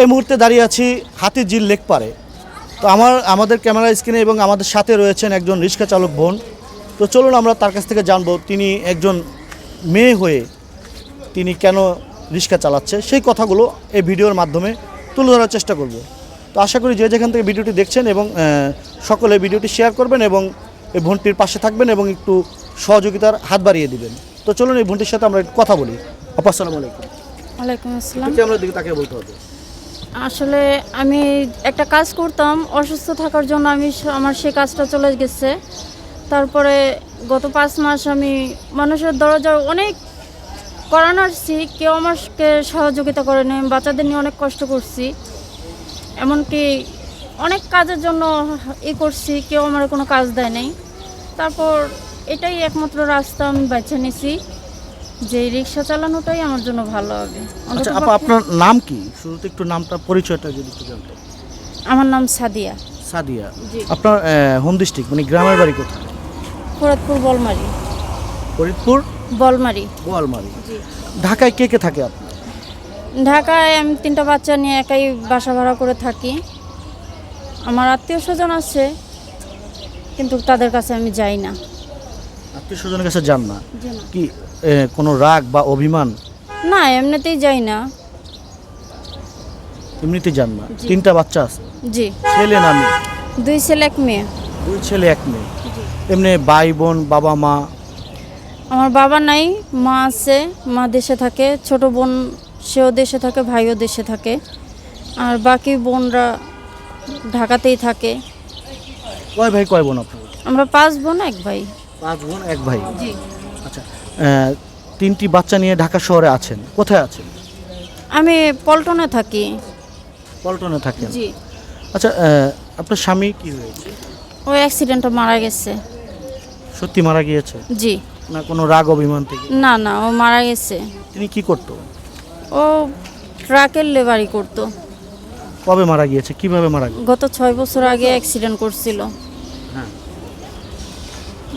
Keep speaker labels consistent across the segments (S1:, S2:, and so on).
S1: এই মুহূর্তে দাঁড়িয়ে আছি হাতিঝিল লেক পারে তো আমার আমাদের ক্যামেরা স্ক্রিনে এবং আমাদের সাথে রয়েছেন একজন রিক্সা চালক বোন। তো চলুন আমরা তার কাছ থেকে জানব তিনি একজন মেয়ে হয়ে তিনি কেন রিক্সা চালাচ্ছে? সেই কথাগুলো এই ভিডিওর মাধ্যমে তুলে ধরার চেষ্টা করব। তো আশা করি যে যেখান থেকে ভিডিওটি দেখছেন এবং সকলে ভিডিওটি শেয়ার করবেন এবং এই বোনটির পাশে থাকবেন এবং একটু সহযোগিতার হাত বাড়িয়ে দিবেন। তো চলুন এই বোনটির সাথে আমরা একটু কথা বলি। আপা আসসালামু আলাইকুম।
S2: ওয়ালাইকুম আসসালাম।
S1: ক্যামেরার দিকে তাকে বলতে হবে।
S2: আসলে আমি একটা কাজ করতাম, অসুস্থ থাকার জন্য আমি আমার সেই কাজটা চলে গেছে। তারপরে গত পাঁচ মাস আমি মানুষের দরজায় অনেক করানো আসছি কেউ আমাকে সহযোগিতা করেনি বাচ্চাদের নিয়ে অনেক কষ্ট করছি। এমনকি অনেক কাজের জন্য ই করছি, কেউ আমার কোনো কাজ দেয় নাই। তারপর এটাই একমাত্র রাস্তা আমি বেছে নিছি। যে রিক্সা চালানোটাই আমার জন্য ভালো হবে।
S1: আচ্ছা আপা আপনার নাম কি? শুরুতে একটু নামটা পরিচয়টা যদি একটু জানতেন
S2: আমার নাম সাদিয়া।
S1: সাদিয়া। আপনার হোম ডিস্ট্রিক্ট মানে গ্রামের বাড়ি কোথায়?
S2: ফরিদপুর বলমারি।
S1: ফরিদপুর?
S2: বলমারি।
S1: গোয়ালমারি ঢাকায় কে কে থাকে আপনার
S2: ঢাকায় আমি তিনটা বাচ্চা নিয়ে একাই বাসা ভাড়া করে থাকি। আমার আত্মীয় স্বজন আছে কিন্তু তাদের কাছে আমি যাই না।
S1: আত্মীয় স্বজনের কাছে যান না? কি এ, কোনো রাগ বা অভিমান?
S2: না এমনিতেই যাই না।
S1: এমনিতে যান না? তিনটা বাচ্চা আছে?
S2: জি।
S1: ছেলে না মেয়ে?
S2: দুই ছেলে এক মেয়ে।
S1: দুই ছেলে এক মেয়ে? এমনি ভাই বোন বাবা মা?
S2: আমার বাবা নাই মা আছে মা দেশে থাকে ছোট বোন সেও দেশে থাকে ভাইও দেশে থাকে। আর বাকি বোনরা ঢাকাতেই থাকে।
S1: কয় ভাই কয় বোন আপনার?
S2: আমরা পাঁচ বোন এক ভাই।
S1: পাঁচ বোন এক ভাই?
S2: জি।
S1: আচ্ছা তিনটি বাচ্চা নিয়ে ঢাকা শহরে আছেন কোথায় আছেন?
S2: আমি পল্টনে থাকি।
S1: পল্টনে থাকেন?
S2: জি।
S1: আচ্ছা আপনার স্বামী কি হয়েছে?
S2: ওই অ্যাক্সিডেন্টে মারা গেছে।
S1: সত্যি মারা গিয়েছে?
S2: জি।
S1: না কোনো রাগ অভিমান থেকে?
S2: না না ও মারা গেছে।
S1: তিনি কি করত?
S2: ও ট্রাকের লেবারি করতো।
S1: কবে মারা গিয়েছে? কীভাবে মারা
S2: গত ছয় বছর আগে অ্যাক্সিডেন্ট করছিল।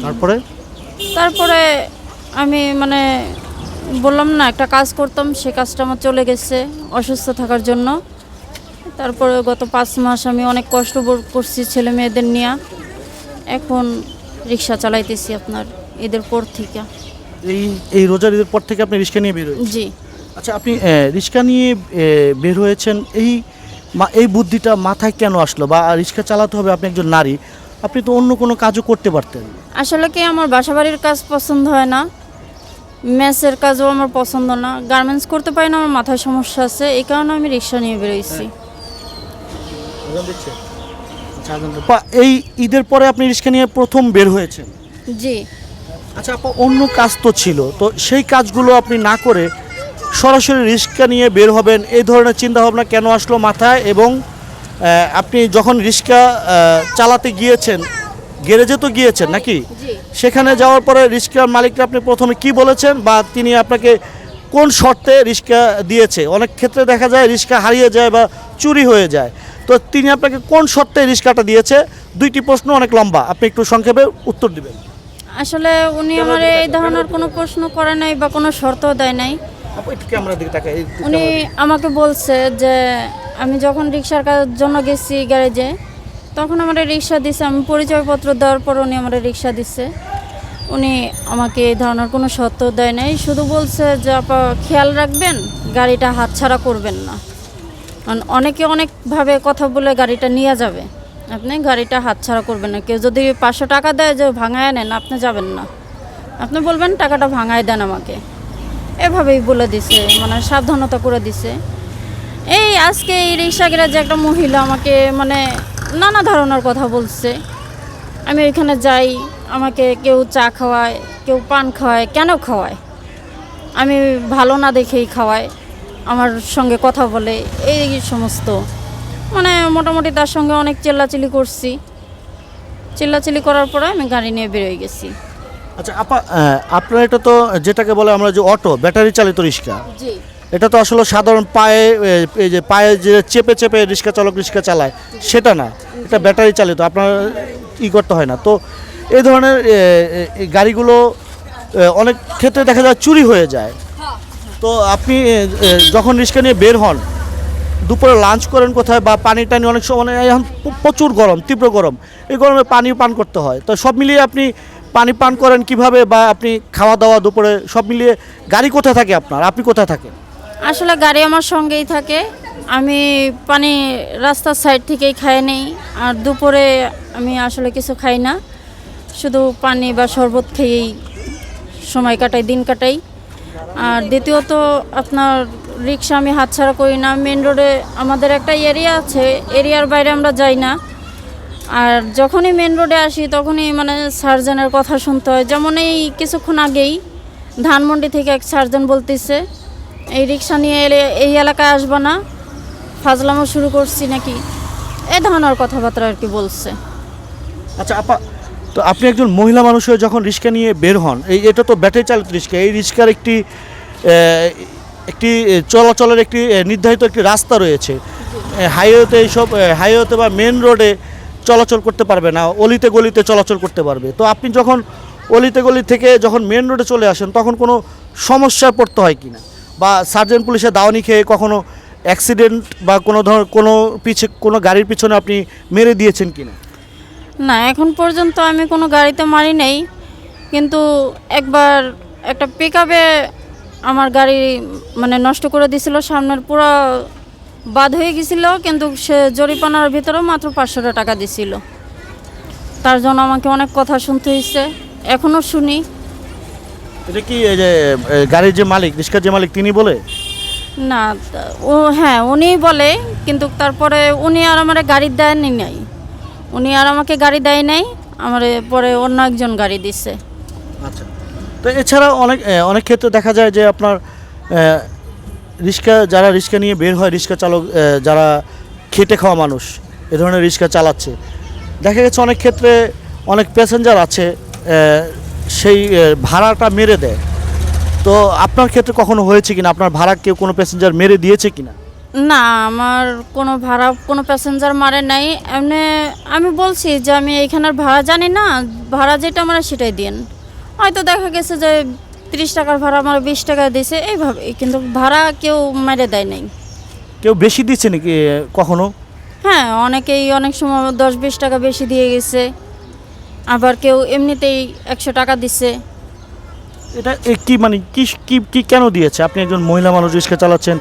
S1: তারপরে?
S2: তারপরে আমি মানে বললাম না একটা কাজ করতাম সে কাজটা আমার চলে গেছে অসুস্থ থাকার জন্য। তারপরে গত পাঁচ মাস আমি অনেক কষ্ট করছি ছেলে মেয়েদের নিয়ে। এখন রিক্সা চালাইতেছি আপনার এদের পর থেকে।
S1: এই এই রোজার ঈদের পর থেকে আপনি রিক্সা নিয়ে বের হয়েছেন?
S2: জি।
S1: আচ্ছা আপনি রিক্সা নিয়ে বের হয়েছেন এই এই বুদ্ধিটা মাথায় কেন আসলো? বা রিক্সা চালাতে হবে আপনি একজন নারী আপনি তো অন্য কোনো কাজও করতে পারতেন।
S2: আসলে কি আমার বাসাবাড়ির কাজ পছন্দ হয় না? মেসের কাজও আমার পছন্দ না। গার্মেন্টস করতে পারি না আমার মাথায় সমস্যা আছে। এই কারণে আমি রিক্সা নিয়ে বেরোইছি।
S1: বা এই ঈদের পরে আপনি রিক্সা নিয়ে প্রথম বের হয়েছেন?
S2: জি।
S1: আচ্ছা আপা অন্য কাজ তো ছিল। তো সেই কাজগুলো আপনি না করে সরাসরি রিক্সা নিয়ে বের হবেন এই ধরনের চিন্তাভাবনা কেন আসলো মাথায়? এবং আপনি যখন রিক্সা চালাতে গিয়েছেন গ্যারেজে তো গিয়েছেন নাকি? সেখানে যাওয়ার পরে রিক্সার মালিককে আপনি প্রথমে কি বলেছেন বা তিনি আপনাকে কোন শর্তে রিক্সা দিয়েছে? অনেক ক্ষেত্রে দেখা যায় রিক্সা হারিয়ে যায় বা চুরি হয়ে যায়। তো তিনি আপনাকে কোন শর্তে রিক্সাটা দিয়েছে? দুইটি প্রশ্ন অনেক লম্বা। আপনি একটু সংক্ষেপে উত্তর দিবেন।
S2: আসলে উনি আমার এই ধরনের কোনো প্রশ্ন করে নাই বা কোনো শর্ত দেয় নাই। উনি আমাকে বলছে যে আমি যখন রিক্সার কাজের জন্য গেছি গ্যারেজে, তখন আমার রিক্সা দিছে, আমি পরিচয়পত্র দেওয়ার পর উনি আমার রিক্সা দিছে। উনি আমাকে এই ধরনের কোনো শর্ত দেয় নাই, শুধু বলছে যে, আপা, খেয়াল রাখবেন, গাড়িটা হাতছাড়া করবেন না। অনেকে অনেকভাবে কথা বলে গাড়িটা নিয়ে যাবে। আপনি গাড়িটা হাতছাড়া করবেন না। কেউ যদি পাঁচশো টাকা দেয় যে, ভাঙায় নেন, আপনি যাবেন না। আপনি বলবেন, টাকাটা ভাঙায় দেন আমাকে। এভাবেই বলে দিছে মানে সাবধানতা করে দিছে। এই আজকে এই রিক্সা গ্যারেজে একটা মহিলা আমাকে মানে নানা ধরনের কথা বলছে। আমি ওইখানে যাই আমাকে কেউ চা খাওয়ায় কেউ পান খাওয়ায় কেন খাওয়ায়? আমি ভালো না দেখেই খাওয়ায় আমার সঙ্গে কথা বলে এই সমস্ত। মানে মোটামুটি তার সঙ্গে অনেক চিল্লাচিল্লি করছি। চিল্লাচিল্লি করার পরে আমি গাড়ি নিয়ে বেরোয় গেছি।
S1: আচ্ছা আপা আপনার এটা তো যেটাকে বলে আমরা যে অটো ব্যাটারি চালিত রিক্সা।
S2: জি।
S1: এটা তো আসলে সাধারণ পায়ে এই যে পায়ে যে চেপে চেপে রিক্সা চালক রিক্সা চালায়, সেটা না। এটা ব্যাটারি চালিত, আপনার ই করতে হয় না। তো এই ধরনের গাড়িগুলো অনেক ক্ষেত্রে দেখা যায় চুরি হয়ে যায়। তো আপনি যখন রিক্সা নিয়ে বের হন, দুপুরে লাঞ্চ করেন কোথায় বা পানি টানি অনেক সময় মানে এখন প্রচুর গরম, তীব্র গরম। এই গরমে পানি পান করতে হয়। তো সব মিলিয়ে আপনি পানি পান করেন কীভাবে বা আপনি খাওয়া দাওয়া দুপুরে, সব মিলিয়ে গাড়ি কোথায় থাকে আপনার? আপনি কোথায় থাকেন?
S2: আসলে গাড়ি আমার সঙ্গেই থাকে। আমি পানি রাস্তার সাইড থেকেই খাই নেই। আর দুপুরে আমি আসলে কিছু খাই না। শুধু পানি বা শরবত খেয়েই সময় কাটাই, দিন কাটাই। আর দ্বিতীয়ত আপনার রিক্সা আমি হাতছাড়া করি না। মেন রোডে আমাদের একটা এরিয়া আছে। এরিয়ার বাইরে আমরা যাই না। আর যখনই মেন রোডে আসি, তখনই মানে সার্জনের কথা শুনতে হয়। যেমন এই কিছুক্ষণ আগেই ধানমন্ডি থেকে এক সার্জন বলতেছে এই রিক্সা নিয়ে এলে এই এলাকায় আসব না। ফাজলামো শুরু করছি নাকি? এই ধরনের কথাবার্তা আর কি বলছে।
S1: আচ্ছা আপা, তো আপনি একজন মহিলা মানুষ হয়ে যখন রিক্সা নিয়ে বের হন, এই এটা তো ব্যাটারি চালিত রিক্সা, এই রিক্সার একটি একটি চলাচলের একটি নির্ধারিত একটি রাস্তা রয়েছে। হাইওয়েতে এইসব হাইওয়েতে বা মেন রোডে চলাচল করতে পারবে না, অলিতে গলিতে চলাচল করতে পারবে। তো আপনি যখন অলিতে গলি থেকে যখন মেন রোডে চলে আসেন, তখন কোনো সমস্যায় পড়তে হয় কিনা? বা সার্জেন্ট পুলিশের দাওয়ানি খেয়ে কখনো অ্যাক্সিডেন্ট বা কোনো ধর, কোনো পিছে, কোনো গাড়ির পিছনে আপনি মেরে দিয়েছেন কি
S2: না না এখন পর্যন্ত আমি কোনো গাড়িতে মারি নেই। কিন্তু একবার একটা পিক আমার গাড়ি মানে নষ্ট করে দিছিল, সামনের পুরো বাদ হয়ে গেছিল, কিন্তু সে জরিপানার ভিতরেও মাত্র পাঁচশো টাকা দিছিল। তার জন্য আমাকে অনেক কথা শুনতে হয়েছে এখনও শুনি।
S1: এটা কি এই যে এ, গাড়ির যে মালিক রিক্সার যে মালিক তিনি বলে?
S2: না তা- ও হ্যাঁ উনিই বলে কিন্তু তারপরে উনি আর আমার গাড়ি দেয়নি নাই। উনি আর আমাকে গাড়ি দেয় নাই আমার পরে অন্য একজন গাড়ি দিছে।
S1: আচ্ছা। তো এছাড়া অনেক এ, অনেক ক্ষেত্রে দেখা যায় যে আপনার রিক্সা যারা রিক্সা নিয়ে বের হয় রিক্সা চালক এ, যারা খেটে খাওয়া মানুষ এ ধরনের রিক্সা চালাচ্ছে। দেখা গেছে অনেক ক্ষেত্রে অনেক প্যাসেঞ্জার আছে এ, সেই ভাড়াটা মেরে দেয়। তো আপনার ক্ষেত্রে কখনো হয়েছে কিনা? আপনার ভাড়া কেউ কোনো প্যাসেঞ্জার মেরে দিয়েছে কিনা?
S2: না আমার কোনো ভাড়া কোনো প্যাসেঞ্জার মারে নাই। এমনি আমি বলছি যে আমি এইখানের ভাড়া জানি না ভাড়া যেটা আমার সেটাই দিন হয়তো দেখা গেছে যে তিরিশ টাকার ভাড়া আমার বিশ টাকা দিয়েছে এইভাবে। কিন্তু ভাড়া কেউ মেরে দেয় নাই।
S1: কেউ বেশি দিচ্ছে নাকি কখনো?
S2: হ্যাঁ অনেকেই অনেক সময় দশ বিশ টাকা বেশি দিয়ে গেছে। আবার কেউ এমনিতেই একশো টাকা দিচ্ছে।
S1: এটা কি মানে কি কি কি কেন দিয়েছে? আপনি একজন মহিলা মানুষ রিক্সা চালাচ্ছেন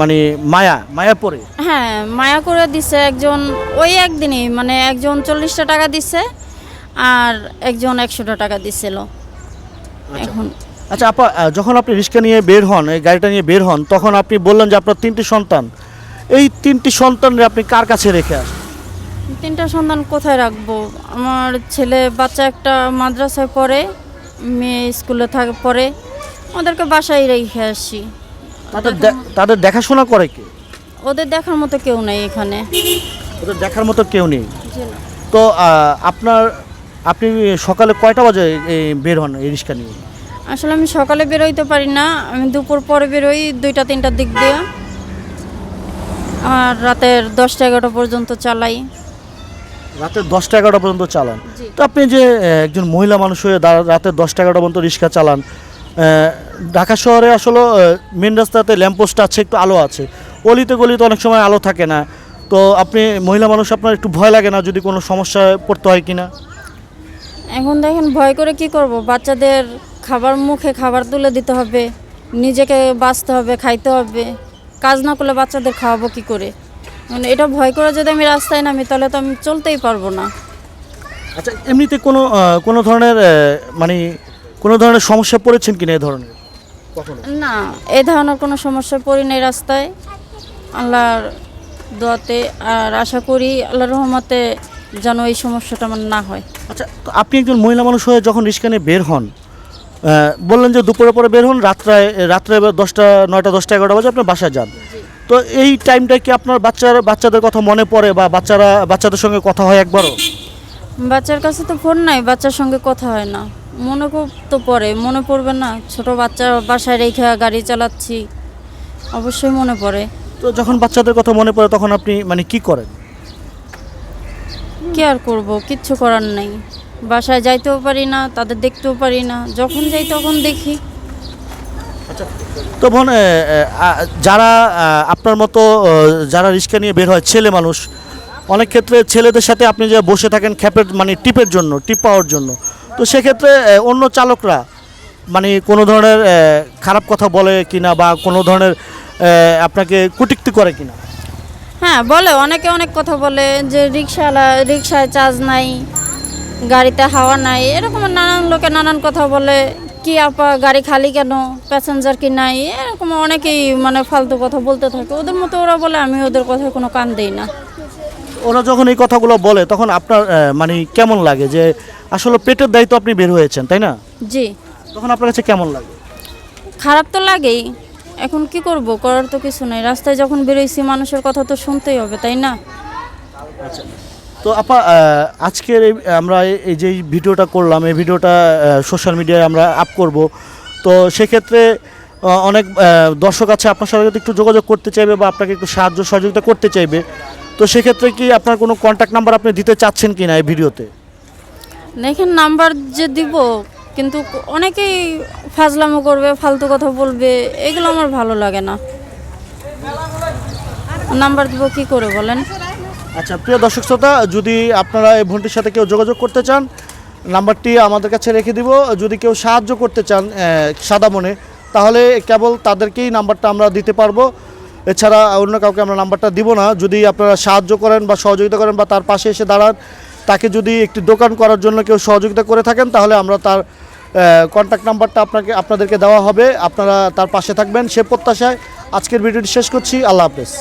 S1: মানে মায়া মায়া পড়ে
S2: হ্যাঁ মায়া করে দিছে একজন ওই একদিনই মানে একজন চল্লিশটা টাকা দিছে আর একজন একশোটা টাকা দিছিল। এখন
S1: আচ্ছা আপা যখন আপনি রিক্সা নিয়ে বের হন এই গাড়িটা নিয়ে বের হন তখন আপনি বললেন যে আপনার তিনটি সন্তান। এই তিনটি সন্তানরে আপনি কার কাছে রেখে আসেন
S2: তিনটা সন্তান কোথায় রাখব? আমার ছেলে বাচ্চা একটা মাদ্রাসায় পড়ে মেয়ে স্কুলে থাকে পড়ে ওদেরকে বাসায় রেখে আসি।
S1: তাদের তাদের দেখাশোনা করে কে?
S2: ওদের দেখার মতো কেউ নেই এখানে।
S1: ওদের দেখার মতো কেউ নেই? তো আপনার আপনি সকালে কয়টা বাজে বের হন এই রিক্সা নিয়ে?
S2: আসলে আমি সকালে বেরোইতে পারি না। আমি দুপুর পরে বেরোই দুইটা তিনটার দিক দিয়ে। আর রাতের দশটা এগারোটা পর্যন্ত চালাই।
S1: রাতের দশটা এগারোটা পর্যন্ত চালান। তো আপনি যে একজন মহিলা মানুষ হয়ে রাতের দশটা এগারোটা পর্যন্ত রিক্সা চালান ঢাকা শহরে আসলে মেন রাস্তাতে ল্যাম্পপোস্ট আছে একটু আলো আছে। অলিতে গলিতে অনেক সময় আলো থাকে না। তো আপনি মহিলা মানুষ আপনার একটু ভয় লাগে না যদি কোনো সমস্যায় পড়তে হয় কিনা?
S2: এখন দেখেন ভয় করে কি করব? বাচ্চাদের খাবার মুখে খাবার তুলে দিতে হবে নিজেকে বাঁচতে হবে খাইতে হবে। কাজ না করলে বাচ্চাদের খাওয়াবো কি করে? মানে এটা ভয় করে যদি আমি রাস্তায় নামি তাহলে তো আমি চলতেই পারব না।
S1: আচ্ছা এমনিতে কোনো কোনো ধরনের মানে কোনো ধরনের সমস্যা পড়েছেন কিনা এই ধরনের?
S2: না এই ধরনের কোনো সমস্যা পড়ি নাই রাস্তায়। আল্লাহর দোয়াতে আর আশা করি আল্লাহর রহমতে যেন এই সমস্যাটা আমার না হয়।
S1: আচ্ছা তো আপনি একজন মহিলা মানুষ হয়ে যখন রিক্সা নিয়ে বের হন বললেন যে দুপুরে পরে বের হন রাত্রে রাত্রে দশটা নয়টা দশটা এগারোটা বাজে আপনি বাসায় যান। তো এই টাইমটা কি আপনার বাচ্চার বাচ্চাদের কথা মনে পড়ে বা বাচ্চারা বাচ্চাদের সঙ্গে কথা হয় একবারও?
S2: বাচ্চার কাছে তো ফোন নাই বাচ্চার সঙ্গে কথা হয় না। মনে খুব তো পড়ে মনে পড়বে না। ছোট বাচ্চা বাসায় রেখে গাড়ি চালাচ্ছি অবশ্যই মনে পড়ে।
S1: তো যখন বাচ্চাদের কথা মনে পড়ে তখন আপনি মানে কি করেন?
S2: কি আর করব? কিচ্ছু করার নেই। বাসায় যাইতেও পারি না তাদের দেখতেও পারি না। যখন যাই তখন দেখি।
S1: তো বোন যারা আপনার মতো যারা রিক্সা নিয়ে বের হয় ছেলে মানুষ অনেক ক্ষেত্রে ছেলেদের সাথে আপনি যে বসে থাকেন খ্যাপের মানে টিপের জন্য টিপ পাওয়ার জন্য তো সেক্ষেত্রে অন্য চালকরা মানে কোনো ধরনের খারাপ কথা বলে কিনা বা কোনো ধরনের আপনাকে কুটিক্তি করে কিনা?
S2: হ্যাঁ বলে। অনেকে অনেক কথা বলে যে রিক্সাওয়ালা রিক্সায় চার্জ নাই গাড়িতে হাওয়া নাই এরকম নানান লোকে নানান কথা বলে। কি আপা গাড়ি খালি কেন? প্যাসেঞ্জার কি নাই? এরকম অনেকেই মানে ফালতু কথা বলতে থাকে। ওদের মতো ওরা বলে আমি ওদের কথায় কোনো কান দিই না।
S1: ওরা যখন এই কথাগুলো বলে তখন আপনার মানে কেমন লাগে যে আসলে পেটের দায়িত্ব আপনি বের হয়েছেন তাই না?
S2: জি।
S1: তখন আপনার কাছে কেমন লাগে?
S2: খারাপ তো লাগেই। এখন কি করব? করার তো কিছু নাই। রাস্তায় যখন বেরোইছি মানুষের কথা তো শুনতেই হবে তাই না?
S1: তো আপা আজকের আমরা এই- যে ভিডিওটা করলাম, এই ভিডিওটা সোশ্যাল মিডিয়ায় আমরা আপ করব। তো সেক্ষেত্রে অনেক দর্শক আছে আপনার সাথে একটু যোগাযোগ করতে চাইবে বা আপনাকে একটু সাহায্য সহযোগিতা করতে চাইবে, তো সেক্ষেত্রে কি আপনার কোনো কন্ট্যাক্ট নাম্বার আপনি দিতে চাচ্ছেন কি না এই ভিডিওতে?
S2: দেখেন নাম্বার যে দিব, কিন্তু অনেকেই ফাজলামো করবে, ফালতু কথা বলবে, এগুলো আমার ভালো লাগে না। নাম্বার দিব কি করে বলেন?
S1: আচ্ছা প্রিয় দর্শক শ্রোতা, যদি আপনারা এই বোনটির সাথে কেউ যোগাযোগ করতে চান, নাম্বারটি আমাদের কাছে রেখে দিব। যদি কেউ সাহায্য করতে চান সাদা মনে, তাহলে কেবল তাদেরকেই নাম্বারটা আমরা দিতে পারব। এছাড়া অন্য কাউকে আমরা নাম্বারটা দিব না। যদি আপনারা সাহায্য করেন বা সহযোগিতা করেন বা তার পাশে এসে দাঁড়ান, তাকে যদি একটি দোকান করার জন্য কেউ সহযোগিতা করে থাকেন, তাহলে আমরা তার কন্ট্যাক্ট নাম্বারটা আপনাকে, আপনাদেরকে দেওয়া হবে। আপনারা তার পাশে থাকবেন। সে প্রত্যাশায় আজকের ভিডিওটি শেষ করছি। আল্লাহ হাফেজ।